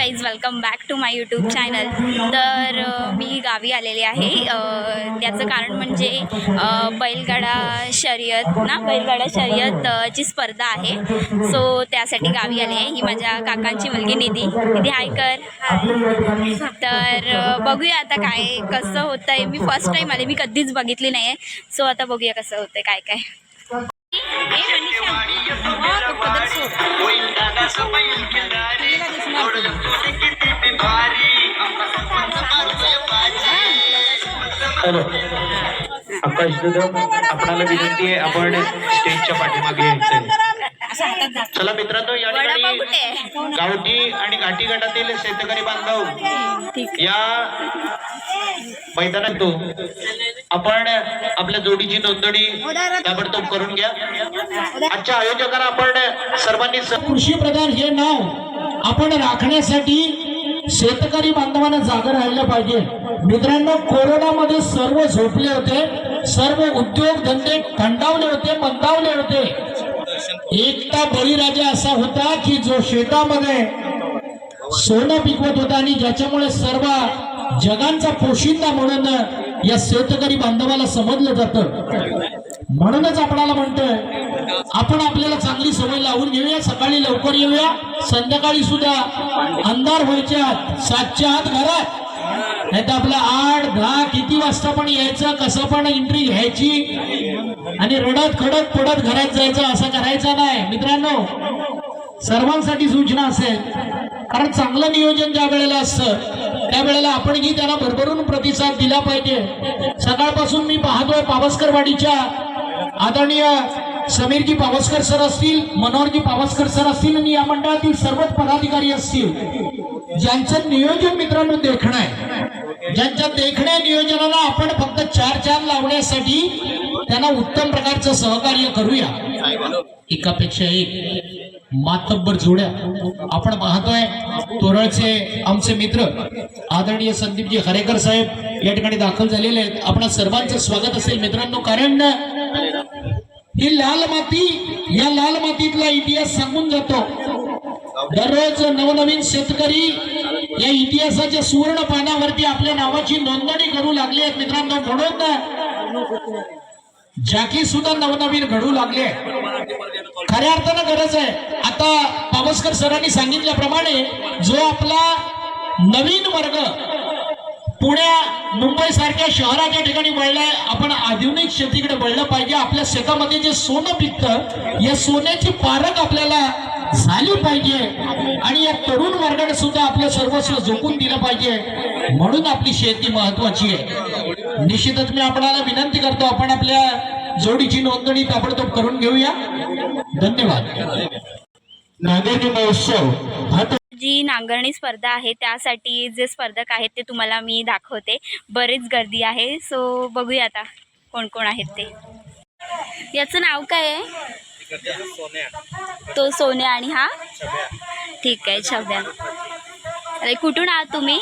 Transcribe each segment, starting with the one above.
Guys welcome back to my YouTube channel तर मी गावी आलेली आहे. त्याचं कारण म्हणजे बैलगाडा शर्यत ना? बैलगाडा शर्यत ची स्पर्धा आहे. सो त्यासाठी गावी आले आहे. ही माझ्या काकांची मुलगी निधी. निधी हाय कर. तर बघूया आता काय कसं होतं आहे मी फर्स्ट टाईम आले. मी कधीच बघितली नाही आहे सो आता बघूया कसं होतं आहे काय काय. हॅलो आकाश दादा आपणाला विनंती आहे आपण स्टेजच्या पाठीमागे यायचंय चला मित्रांनो या ठिकाणी गावठी आणि घाटी गटातील शेतकरी बांधव ठीक या मैदानात तो आपण आपल्या जोडीची नोंदणी ताबडतोब करून घ्या. आजच्या आयोजकांना आपण सर्वांनी कृषी प्रधान हे नाव आपण राखण्यासाठी शेतकरी बांधवांना जागा राहिलं पाहिजे. मित्रांनो कोरोनामध्ये सर्व झोपले होते सर्व उद्योग धंदे थंडावले होते मंदावले होते. एकटा बळीराजा असा होता की जो शेतामध्ये सोनं पिकवत होता आणि ज्याच्यामुळे सर्व जगांचा पोशिंदा म्हणून या शेतकरी बांधवाला समजलं जातं. म्हणूनच आपणाला म्हणतोय आपण आपल्याला चांगली सवय लावून घेऊया. सकाळी लवकर येऊया. संध्याकाळी सुद्धा अंधार व्हायच्या आत सातच्या आत घरात नाही तर आपलं आठ दहा किती वाजता पण यायचं कसं पण एंट्री घ्यायची. आणि रडत खडत पडत घरात जायचं असं करायचं नाही. मित्रांनो सर्वांसाठी सूचना असेल. कारण चांगलं नियोजन ज्या वेळेला असतं त्यावेळेला आपणही त्यांना भरभरून प्रतिसाद दिला पाहिजे. सकाळपासून मी पाहतोय पावसकरवाडीच्या आदरणीय समीरजी पावसकर सर असतील मनोहरजी पावसकर सर असतील आणि या मंडळातील सर्वच पदाधिकारी असतील. ज्यांचं नियोजन मित्रांनो देखणं आहे. ज्यांच्या देखण्या नियोजनाला आपण फक्त चार चार लावण्यासाठी त्यांना उत्तम प्रकारचं सहकार्य करूया. एकापेक्षा एक. मातब्बर जोड्या. आपण पाहतोय तोरळचे आमचे मित्र आदरणीय संदीपजी हरेकर साहेब या ठिकाणी दाखल झालेले आहेत. आपणा सर्वांचं स्वागत असेल मित्रांनो कारण ही लाल माती या लाल मातीतला इतिहास सांगून जातो. दररोज नवनवीन शेतकरी या इतिहासाच्या सुवर्ण पानावरती आपल्या नावाची नोंदणी करू लागली आहेत मित्रांनो म्हणून जाकी सुद्धा नवनवीन घडू लागले खऱ्या अर्थानं गरज आहे. आता पावसकर सरांनी सांगितल्याप्रमाणे जो आपला नवीन वर्ग पुण्या मुंबई सारख्या शहराच्या ठिकाणी वळलाय आपण आधुनिक शेतीकडे वळलं पाहिजे. आपल्या शेतामध्ये जे सोनं पिकतं या सोन्याची पारख आपल्याला झाली पाहिजे. आणि या तरुण वर्गाने सुद्धा आपलं सर्वस्व झोकून दिलं पाहिजे. म्हणून आपली शेती महत्वाची आहे. निश्चितच मी आपणाला विनंती करतो आपण आपल्या जोडीची नोंदणी ताबडतोब करून घेऊया. धन्यवाद. नांदेड महोत्सव. हा जी नांगरणी स्पर्धा आहे त्यासाठी जे स्पर्धक आहेत ते तुम्हाला मी दाखवते. बरेच गर्दी आहे सो बघूया आता कोण कोण आहेत ते. याचं नाव काय आहे? तो सोन्या आणि हा? ठीक आहे छब्या. अरे कुठून आहात तुम्ही?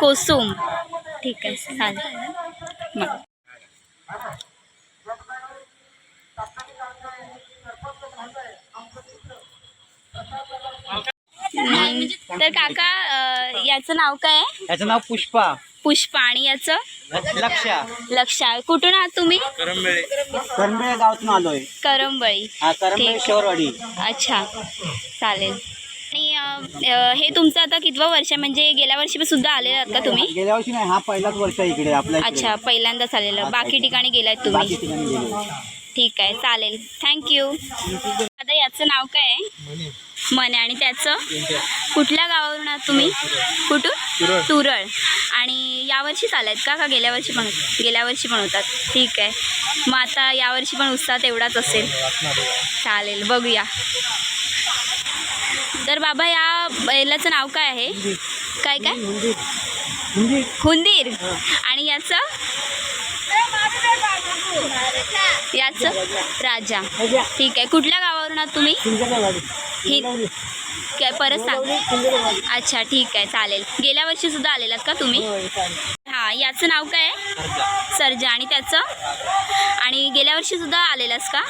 कोसुम. ठीक आहे चालेल. मग. तर काका याचं नाव काय आहे? याचं नाव पुष्पा. पुष्पा. आणि याचं? लक्षा. लक्षा. कुठून आहात तुम्ही? करंबे गावातून आलोय. करंबळी. हा करंबे ठीक. शहरवाडी अच्छा. चालेल. आणि अं, हे तुमचं आता कितवं वर्ष आहे? म्हणजे गेल्या वर्षी सुद्धा आलेले आहात का तुम्ही? गेल्या वर्षी नाही हा पहिलाच वर्ष आहे इकडे आपल्या इकडे. अच्छा पहिल्यांदाच आलेलं. बाकी ठिकाणी गेलात बाकी तुम्ही ठिकाणी गेले. ठीक आहे चालेल. थँक्यू याचं नाव काय आहे? मने. आणि त्याचं? कुठल्या गावावरून आहात तुम्ही? कुठून? तुरळ. आणि यावर्षीच आलायत का? का गेल्या वर्षी पण गेल्या वर्षी पण होतात. ठीक आहे. मग आता यावर्षी पण उत्साह तेवढाच असेल. चालेल. बघूया. तर बाबा या बैलाचं नाव काय आहे? काय काय? हुंदीर. आणि याचं? याचं राजा. ठीक आहे. कुठल्या गावावरून आहात तुम्ही? ही काय परत सांग. अच्छा ठीक आहे. चालेल. गेल्या वर्षी सुद्धा आलेलात का तुम्ही? हां याचं नाव काय आहे? सर्जा. आणि त्याचं? आणि गेल्या वर्षी सुद्धा आलेलास का?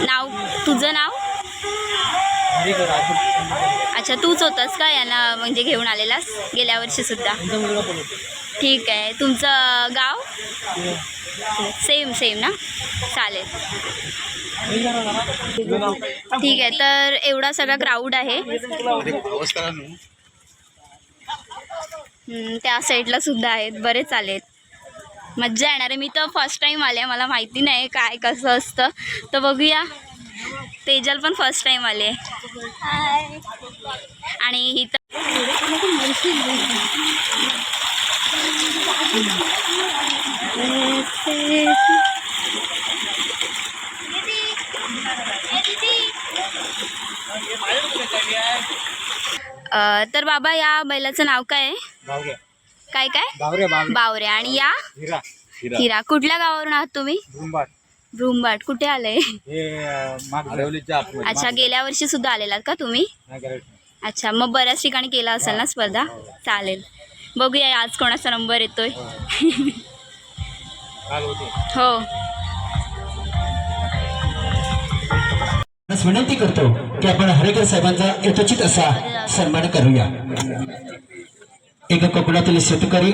नाव तुझं नाव? अच्छा तूच होतास का यांना म्हणजे घेऊन आलेलास? गेल्या वर्षी सुद्धा. ठीक आहे. तुमचं गाव? सेम सेम ना? चालेल. ठीक आहे तर एवढा सगळा क्राऊड आहे. त्या साईडला सुद्धा आहेत. बरेच आलेत मज्जा येणार आहे. मी तर फर्स्ट टाईम आले मला माहिती नाही काय कसं असतं. तर बघूया. तेजल पण फर्स्ट टाईम आले. आणि ही तर तर बाबा या बैलाचं नाव काय आहे? काय काय? बावरे आणि या? हिरा. हिरा. कुठल्या गावावरून आहात तुम्ही? रुंबाट भ्रुंबाट कुठे आलंय? हे अच्छा गेल्या वर्षी सुद्धा आलेलात का तुम्ही? अच्छा मग बऱ्याच ठिकाणी केला असेल ना स्पर्धा? चालेल. बघूया आज कोणाचा नंबर येतोय. हो. बस विनंती करतो की आपण हरेकर साहेबांचा यथोचित असा सन्मान करूया. एक कोकणातील शेतकरी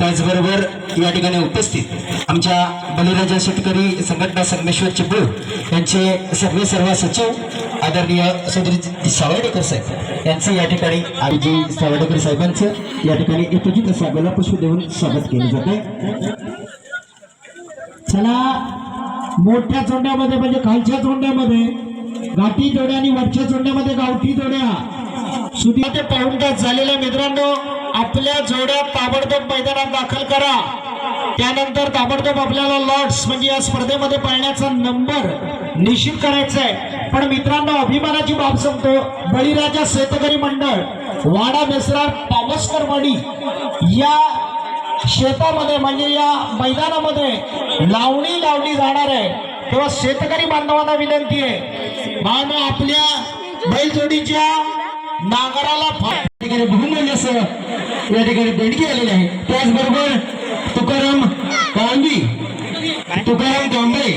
त्याचबरोबर या ठिकाणी उपस्थित आमच्या बलिराजा शेतकरी संघटना संगमेश्वर चिपळू यांचे सर्व सर्व सचिव आदरणीय सुधीर सावडेकर साहेब यांचं या ठिकाणी आजी सावडेकर साहेबांचं या ठिकाणी यथोचित असा पुष्प देऊन स्वागत केलं जाते चला मोठ्या चोंड्यामध्ये म्हणजे खालच्या चोंड्यामध्ये गाठी जोड्या आणि वरच्या चोंड्यामध्ये गावठी जोड्या. सुद्धा ते पाहून तास झालेल्या मित्रांनो. आपल्या जोड्या ताबडतोब मैदानात दाखल करा. त्यानंतर ताबडतोब आपल्याला लॉट्स म्हणजे या स्पर्धेमध्ये पाळण्याचा नंबर निश्चित करायचा आहे. पण मित्रांनो अभिमानाची बाब सांगतो बळीराजा शेतकरी मंडळ वाडा बेसरा पावसकर वाडी या शेतामध्ये म्हणजे या मैदानामध्ये लावणी लावली जाणार आहे. तेव्हा शेतकरी बांधवांना विनंती आहे. मानो आपल्या बैलजोडीच्या नांगराला फा- ठिकाणी बहुमूल्य असं. या ठिकाणी देणगी आलेली आहे. त्याचबरोबर तुकाराम कांबी तुकाराम कांबळे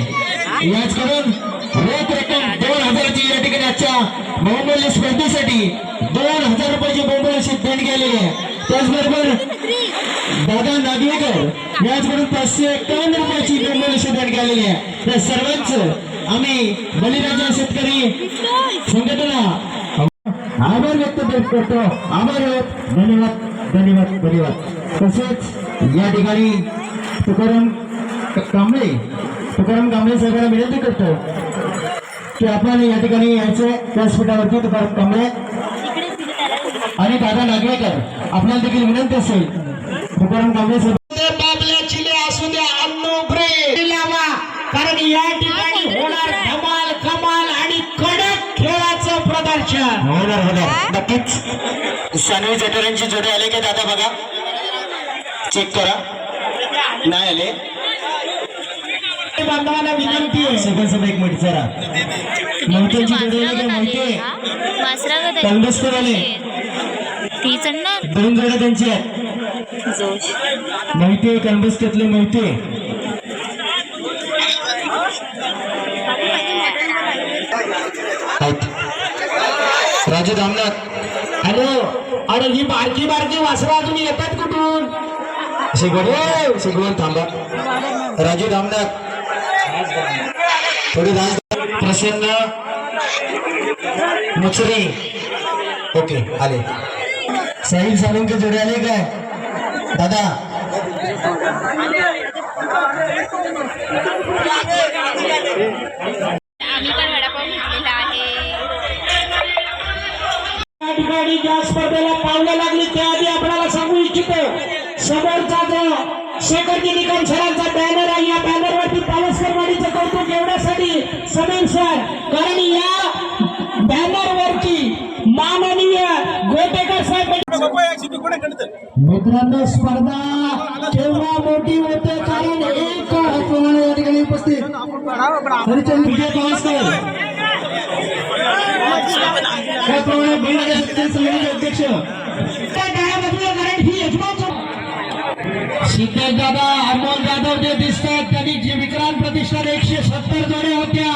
याचकडून रोख रक्कम दोन हजाराची या ठिकाणी आजच्या बहुमूल्य स्पर्धेसाठी दोन हजार रुपयाची बहुमूल्य अशी देणगी आलेली आहे. त्याचबरोबर दादा नागवेकर याचकडून पाचशे एकावन्न रुपयाची बहुमूल्य देणगी आलेली आहे. त्या सर्वांचं आम्ही बलिराजा शेतकरी संघटना आभार व्यक्त करतो आभार धन्यवाद धन्यवाद धन्यवाद. तसेच या ठिकाणी तुकाराम कांबळे तुकाराम कांबळे साहेबांना विनंती करतो की आपण या ठिकाणी यायचं व्यासपीठावरती तुकाराम कांबळे आणि दादा नागवेकर. आपल्याला देखील विनंती असेल. तुकाराम कांबळे साहेब होणार. होणार नक्कीच. सानवी जटरांची जोडे आले का दादा बघा. चेक करा. नाही आले. बांधवांना विनंती आहे. सगळं सगळं एक मिनिट जरा. मोहित्यांची जोडी आली का मोहिते कलबस्कर आले ती चढणार दोन जोड्या त्यांची आहेत. जोश. मोहिते कलबस्त्यातले मोहिते राजू धामनाथ हॅलो. अरे, ही बारकी बारकी वासरा अजून येतात कुठून? शिकवण शिकवण थांबा. राजू धामनाथ थोडी राज प्रसन्न. मुचरी. ओके, आले. साहिल सालुंके जोडे आले काय? दादा. या ठिकाणी ज्या स्पर्धेला पावलं लागली त्याआधी आपल्याला सांगू इच्छितो समोरचा जो शेखरजी निकम सरांचा बॅनर आहे या बॅनरवरती पावसकरवाडीचं कौतुक एवढ्यासाठी समीर सर कारण या बॅनरवरती माननीय गोटेकर साहेब मित्रांनो स्पर्धा केव्हा मोठी होते कारण एक या ठिकाणी उपस्थित. त्याप्रमाणे बंगलादेशचे संघटनेचे अध्यक्ष. ही सिद्धेश दादा अमोल जाधव जे दिसतात त्यांनी जी विक्रांत प्रतिष्ठान एकशे सत्तर जोड्या होत्या.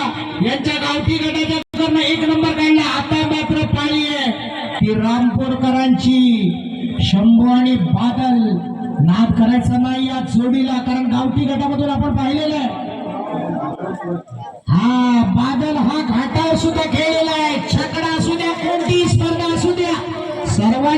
यांच्या गावठी गटाच्या एक नंबर काढला. आता मात्र पाळी आहे. ती रामपूरकरांची शंभू आणि बादल नाद करायचा नाही या जोडीला कारण गावठी गटामधून आपण पाहिलेलं आहे. हा बादल हा घाटावर सुद्धा खेळलेला आहे.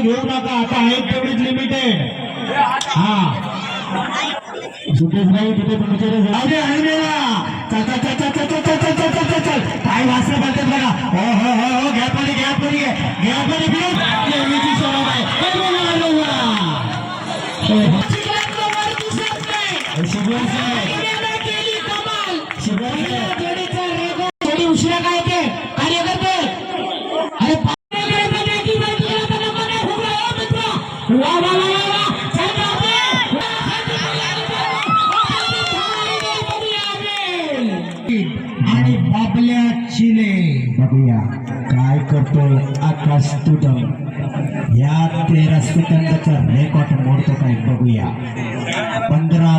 ते घेऊ नका आता आहेत तेवढीच लिमिटेड हा. सुकेश भाई तिथे तुमचे जाऊ दे आहे चल चल चल चल चल चल चल चल चल चल चल. काय वाचलं पाहिजे बघा. हो हो हो हो घ्या पडी घ्या पडी घ्या पडी फिरून बघूया. काय करतोय आकाश तुडव या तेरा सेकंदाचा रेकॉर्ड मोडतो काय बघूया. पंधरा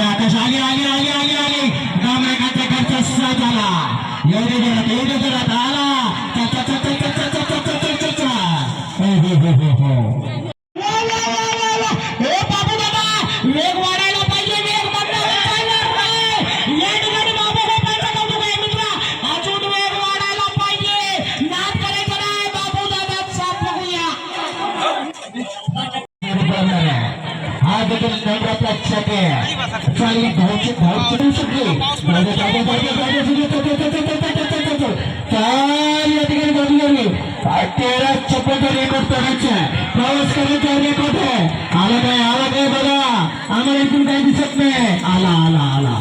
आकाश आली आली आली आली आली डांबरे खात्या खर्च झाला एवढे जरात एवढे जरात चांगली धावची धाव करू शकते जाऊ दे, जाऊ दे, जाऊ दे, जाऊ दे, जाऊ दे, चल, चल, चल, चल, चल, चल, चल, चल. चाल या ठिकाणी बाजू लागली तेरा चप्पलचा रेकॉर्ड करायचा आहे प्रवास करायचा रेकॉर्ड आहे आला काय आला काय बघा आम्हाला इथून काही दिसत नाही आला आला आला।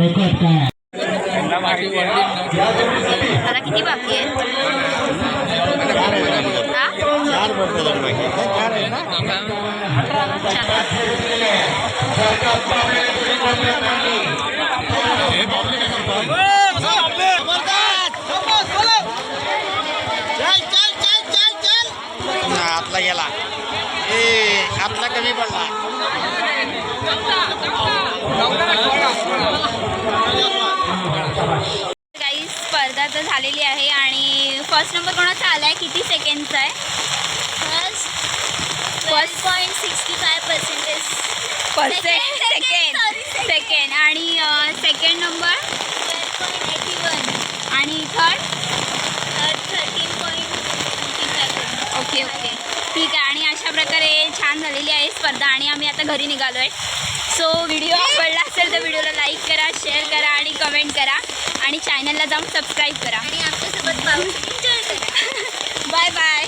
रेकॉर्ड काय आता किती बाकी आहे आपला गेला ए आपला कमी पडला काही स्पर्धा तर झालेली आहे आणि फर्स्ट नंबर कोणाचा आला आहे किती सेकंडचा आहे? First point sixty five percentage percent second second आणि सेकंड नंबर एटी वन आणि third thirteen point okay okay ठीक आहे. आणि अशा प्रकारे छान झालेली आहे स्पर्धा आणि आम्ही आता घरी निघालो आहे सो व्हिडिओ आवडला असेल तर व्हिडिओला लाईक करा शेअर करा आणि कमेंट करा. आणि चॅनलला जाऊन सबस्क्राईब करा. आणि आमच्यासोबत बाय बाय